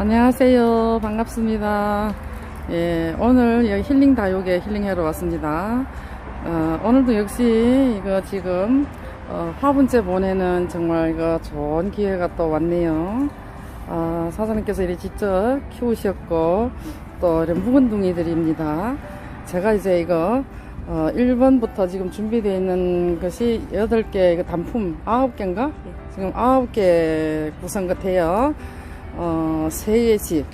안녕하세요. 반갑습니다. 예, 오늘 여기 힐링 다육에 힐링하러 왔습니다. 어, 오늘도 역시 이거 지금 어, 화분째 보내는 정말 이거 좋은 기회가 또 왔네요. 어, 사장님께서 이렇게 직접 키우셨고 또 이런 묵은둥이들입니다. 제가 이제 이거 어, 1번부터 지금 준비되어 있는 것이 8개 이거 단품 9개인가? 지금 9개 구성 같아요. 어, 세의 집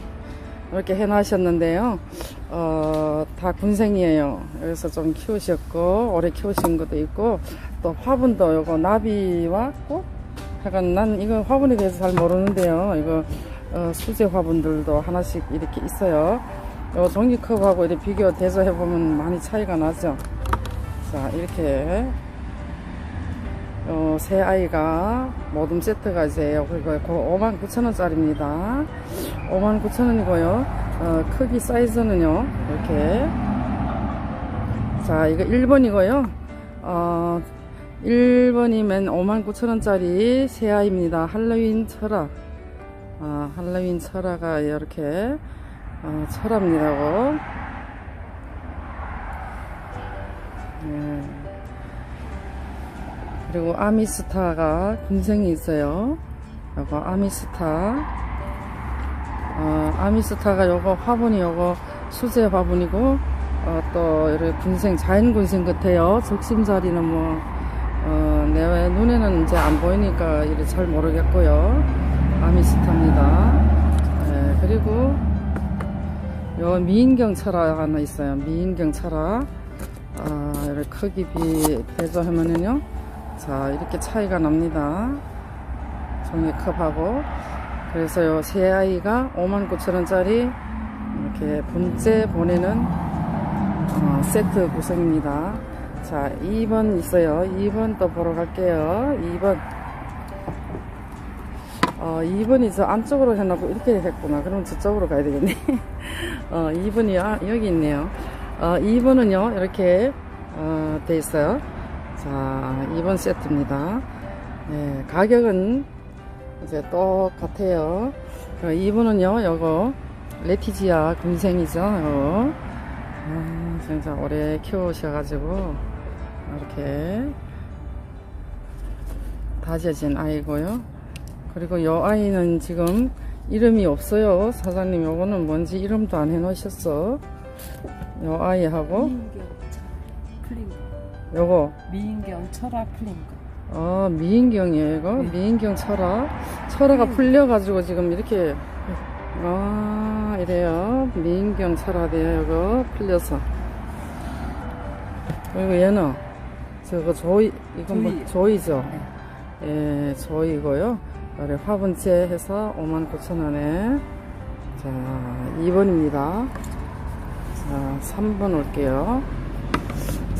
이렇게 해놓으셨는데요. 어, 다 군생이에요. 그래서 좀 키우셨고 오래 키우신 것도 있고 또 화분도 요거 나비와 꽃 하여간 난 이거 화분에 대해서 잘 모르는데요. 이거 어, 수제 화분들도 하나씩 이렇게 있어요. 요 종이컵하고 이렇게 비교 대조해 보면 많이 차이가 나죠. 자 이렇게 어, 새 아이가 모둠 세트가 이제 그리고 59,000원짜리입니다. 59,000원이고요. 어, 크기 사이즈는요. 이렇게 자 이거 1번이고요. 어, 1번이면 59,000원짜리 새 아이입니다. 할로윈 철화. 아, 할로윈 철화가 이렇게 어, 철화입니다고. 그리고 아미스타가 군생이 있어요. 요거 아미스타. 어, 아미스타가 요거 화분이 요거 수제 화분이고, 어, 또, 이렇게 군생, 자연 군생 같아요. 적심자리는 뭐, 어, 내 눈에는 이제 안 보이니까 이래 잘 모르겠고요. 아미스타입니다. 예, 그리고, 요 미인경 철화 하나 있어요. 미인경 철화. 아, 이렇게 크기 비, 대조하면은요. 자, 이렇게 차이가 납니다. 종이컵하고. 그래서 요새 아이가 59,000원짜리 이렇게 분째 보내는 어, 세트 구성입니다. 자, 2번 있어요. 2번 또 보러 갈게요. 2번. 어, 2번이 저 안쪽으로 해놓고 이렇게 했구나. 그럼 저쪽으로 가야 되겠네. 어, 2번이 아, 여기 있네요. 어, 2번은요, 이렇게, 어, 돼 있어요. 자, 2번 세트입니다. 네, 가격은 이제 똑같아요. 2번은요, 요거, 레티지아 군생이죠. 요거. 아, 진짜 오래 키우셔가지고, 이렇게, 다져진 아이고요. 그리고 요 아이는 지금 이름이 없어요. 사장님, 요거는 뭔지 이름도 안 해놓으셨어. 요 아이하고, 요거, 미인경 철화 플링거 아, 미인경이에요, 이거? 미인경 철화. 철화가 풀려가지고 지금 이렇게, 아, 이래요. 미인경 철화돼요, 이거. 풀려서. 그리고 얘는, 저거 조이, 이건 뭐, 조이. 조이죠? 예, 조이고요. 아래 화분째 해서 59,000원에. 자, 2번입니다. 자, 3번 올게요.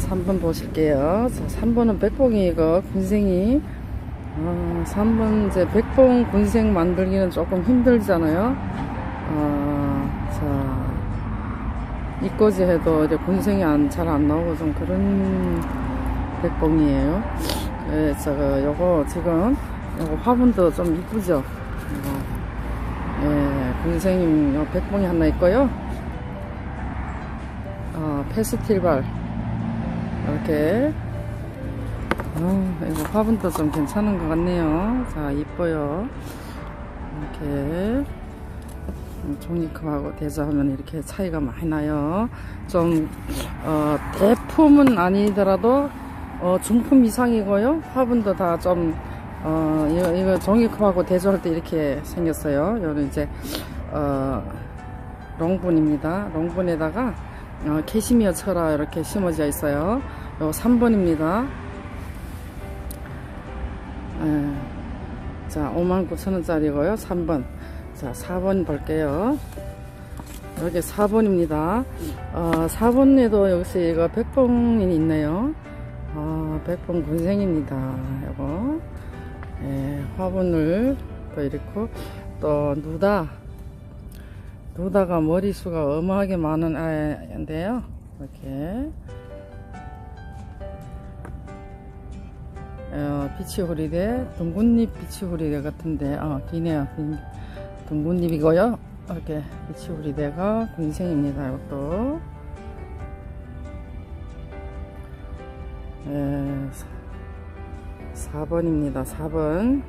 3번 보실게요. 자, 3번은 백봉이 이거 군생이 어, 3번 이제 백봉 군생 만들기는 조금 힘들잖아요. 어, 자, 이꼬지 해도 이제 군생이 안, 잘안 나오고 좀 그런 백봉이에요. 예, 저거, 요거 지금, 요거 화분도 좀 이쁘죠? 예, 군생이 요 백봉이 하나 있고요. 어, 페스틸발. 이렇게. 아, 이거 화분도 좀 괜찮은 것 같네요. 자 이뻐요. 이렇게. 종이컵하고 대조하면 이렇게 차이가 많이 나요. 좀 어, 대품은 아니더라도 어, 중품 이상이고요. 화분도 다좀 어, 이거, 이거 종이컵하고 대조할 때 이렇게 생겼어요. 이거는 이제 어, 롱분입니다. 롱분에다가 어, 캐시미어 철화 이렇게 심어져 있어요. 요 3번입니다. 예. 자, 59,000원짜리고요. 3번. 자, 4번 볼게요. 여기 4번입니다. 어, 4번에도 역시 이거 백봉이 있네요. 어, 백봉 군생입니다. 요거. 예, 화분을 또 이렇게 또 누다 누다가 머리수가 어마하게 많은 아이인데요. 이렇게 어, 비치 호리대, 둥근잎 비치 호리대 같은데, 어, 기네요. 긴- 둥근잎이고요. 이렇게 비치우리대가 군생입니다. 이것도. 예, 4번입니다. 4번.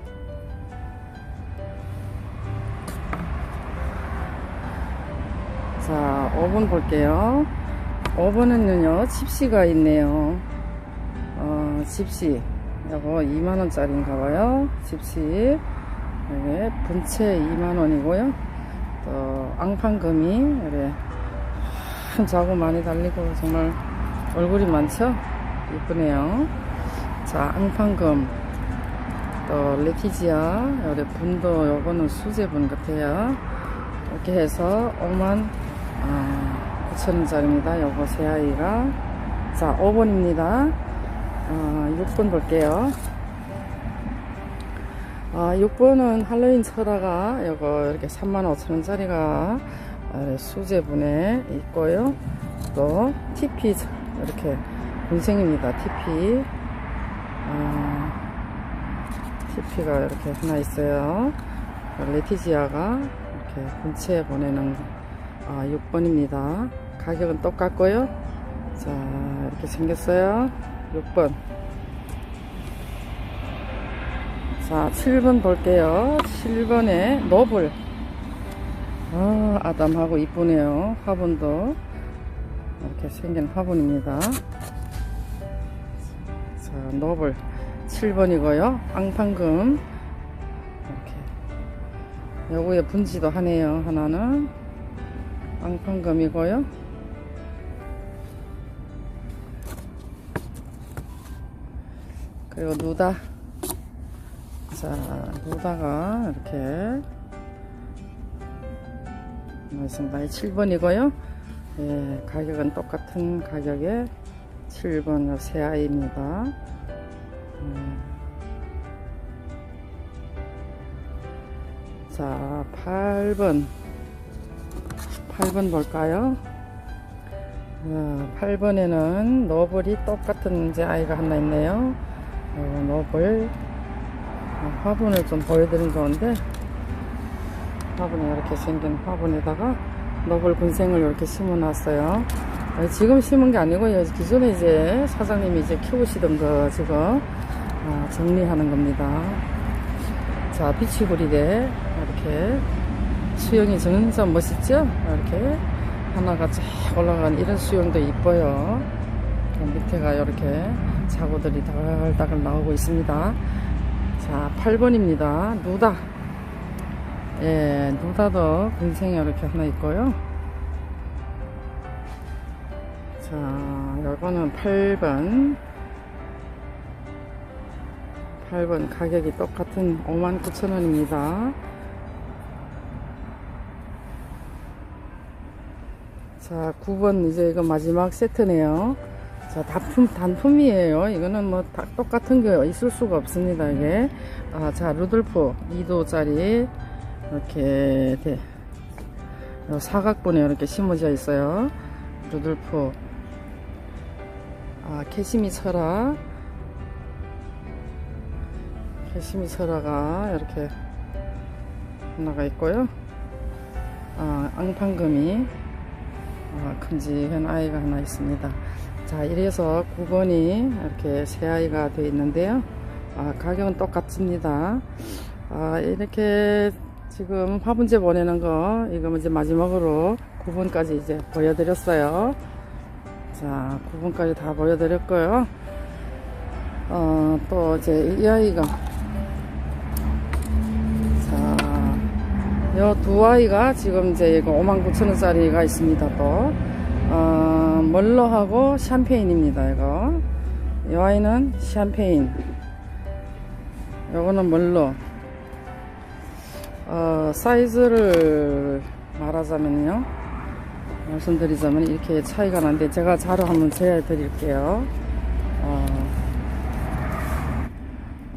자, 5번 볼게요. 5번은요, 집시가 있네요. 어, 집시. 이거 2만원짜리인가 봐요. 집시. 네, 분채 2만원이고요. 또, 앙판금이, 이래, 참 자고 많이 달리고, 정말 얼굴이 많죠? 이쁘네요. 자, 앙판금. 또, 레티지아. 요래 분도, 요거는 수제분 같아요. 이렇게 해서 5만, 아, 9천원짜리입니다. 요거 새 아이가. 자, 5번입니다. 아, 6번 볼게요. 아, 6번은 할로윈 철화가 요거 이렇게 35,000원짜리가 수제분에 있고요. 또 TP 이렇게 군생입니다. TP. 아, TP가 이렇게 하나 있어요. 레티지아가 이렇게 본체에 보내는 아, 6번입니다. 가격은 똑같고요. 자, 이렇게 생겼어요. 6번. 자, 7번 볼게요. 7번에 노블. 아, 아담하고 이쁘네요. 화분도. 이렇게 생긴 화분입니다. 자, 노블. 7번이고요. 앙판금. 이렇게. 요거에 분지도 하네요. 하나는. 앙판금이고요. 그리고 누다. 자, 누다가 이렇게 있습니다. 7번이고요. 예, 가격은 똑같은 가격에 7번 새 아이입니다. 음. 자, 8번. 8번 볼까요? 어, 8번에는 노블이 똑같은 이제 아이가 하나 있네요. 어, 노블. 어, 화분을 좀 보여드린 건데, 화분이 이렇게 생긴 화분에다가 노블 군생을 이렇게 심어 놨어요. 어, 지금 심은 게 아니고요. 기존에 이제 사장님이 이제 키우시던 거 지금 어, 정리하는 겁니다. 자, 비치구리대 이렇게 수영이 진짜 멋있죠? 이렇게 하나가 쫙 올라간 이런 수영도 이뻐요. 밑에가 이렇게 자구들이 다글다글 나오고 있습니다. 자, 8번입니다. 누다. 예, 누다도 군생이 이렇게 하나 있고요. 자, 요거는 8번. 8번 가격이 똑같은 59,000원입니다. 자, 9번 이제 이거 마지막 세트네요. 자, 단품, 단품이에요. 이거는 뭐 다 똑같은 게 있을 수가 없습니다, 이게. 아, 자, 루돌프 2도짜리 이렇게 돼. 요 사각분에 이렇게 심어져 있어요. 루돌프. 아, 캐시미 철화. 캐시미 철화가 이렇게 하나가 있고요. 아, 앙판금이 아, 큼직한 아이가 하나 있습니다. 자, 이래서 9번이 이렇게 새 아이가 되어 있는데요. 아, 가격은 똑같습니다. 아, 이렇게 지금 화분제 보내는 거, 이거 이제 마지막으로 9번까지 이제 보여드렸어요. 자, 9번까지 다 보여드렸고요. 어, 또 이제 이 아이가 자, 요 두 아이가 지금 이제 이거 59,000원짜리가 있습니다, 또. 어, 멀로하고 샴페인입니다, 이거. 이 아이는 샴페인. 요거는 멀로. 어, 사이즈를 말하자면요. 말씀드리자면 이렇게 차이가 나는데 제가 자료 한번 재드릴게요. 어,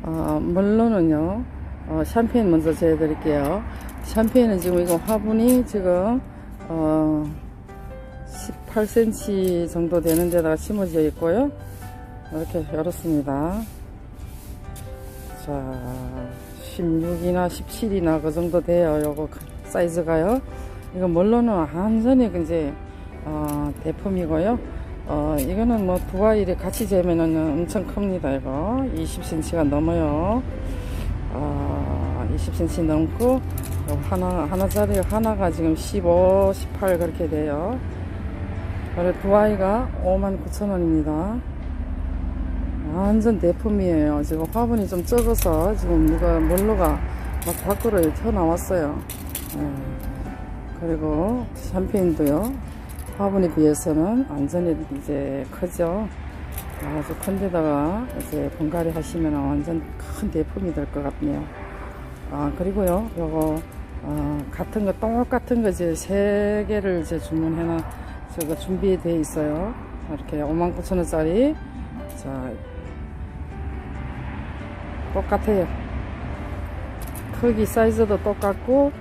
어, 멀로는요. 어, 샴페인 먼저 재드릴게요. 샴페인은 지금 이거 화분이 지금 어 18cm 정도 되는 데다가 심어져 있고요. 이렇게 열었습니다. 자, 16이나 17이나 그 정도 돼요. 요거 사이즈가요. 이거 멀로는 완전히 그 이제 어, 대품이고요. 어, 이거는 뭐 두 아이를 같이 재면은 엄청 큽니다. 이거 20cm가 넘어요. 어, 20cm 넘고 요 하나 하나짜리 하나가 지금 15, 18 그렇게 돼요. 그래 두 아이가 59,000원입니다. 완전 대품이에요. 지금 화분이 좀 적어서 지금 누가 몰로가 막 밖으로 튀어나왔어요. 예. 그리고 샴페인도요. 화분에 비해서는 완전히 이제 크죠. 아주 큰 데다가 이제 분갈이 하시면 완전 큰 대품이 될 것 같네요. 아, 그리고요, 요거, 어, 같은 거, 똑같은 거 이제 세 개를 이제 주문해놔, 저거 준비되어 있어요. 이렇게 59,000원짜리. 자, 똑같아요. 크기 사이즈도 똑같고,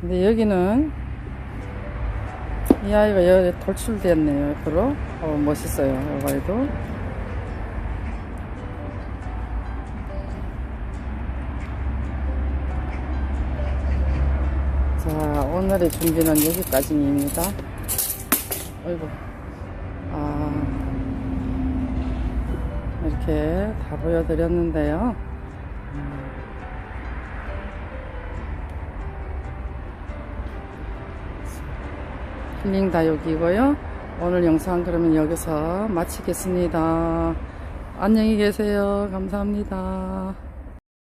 근데 여기는 이 아이가 여기 돌출됐네요 옆으로 어, 멋있어요 이 아이도 오늘의 준비는 여기까지입니다 어이구 아 이렇게 다 보여드렸는데요 힐링 다육이고요. 오늘 영상 그러면 여기서 마치겠습니다. 안녕히 계세요. 감사합니다.